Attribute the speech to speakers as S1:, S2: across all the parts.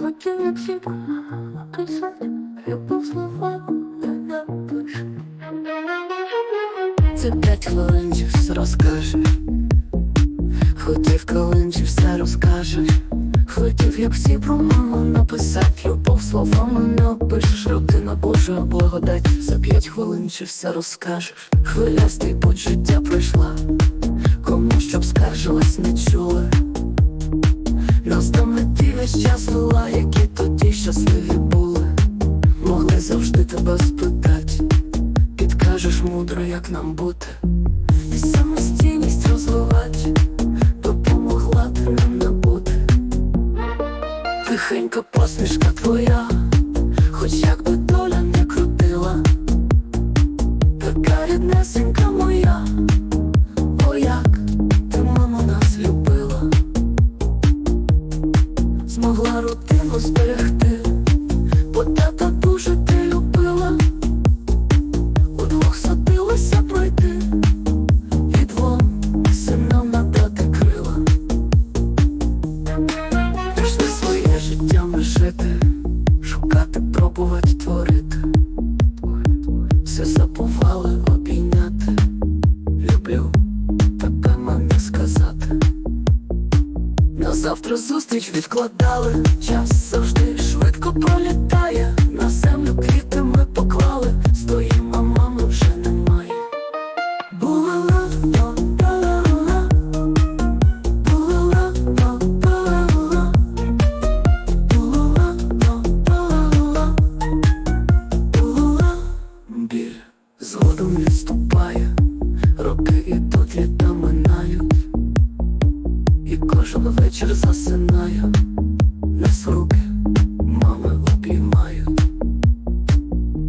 S1: Як всі писати, любов слова не напишу. Це п'ять хвилин чи все розкажеш. Хотів хвилин все розкажеш. Хотів, як всі про маму написать Любов словами не опишеш Родина Божа благодать За п'ять хвилин чи все розкажеш Хвилястий почуття пройшла Кому щоб скаржилась не чули Роздами ти весь час які тоді щасливі були. Могли завжди тебе спитать Підкажеш мудро, як нам бути. І самостійність розвивати. Допомогла ти нам набути Тихенька посмішка твоя, хоч як зберегти, бо тата дуже ти любила, удвох садилася пройти, і двом синам надати крила. Пішли своє життя жити, шукати, пробувати, творити. Все забували обійняти. Люблю завтра зустріч відкладали. Час завжди швидко пролітає. На землю квіти ми поклали. Стоїм, а мами вже немає. Була ла, ла, ла, була ла, ла, ла. Згодом відступає, роки ідуть, літа минають, кожен вечір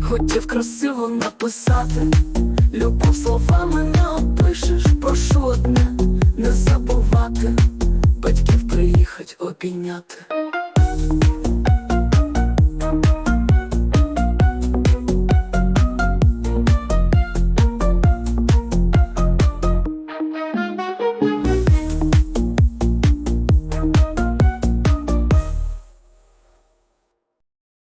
S1: Хотів красиво написати, любов словами не опишеш, прошу одне не забувати, батьків приїхать обійняти.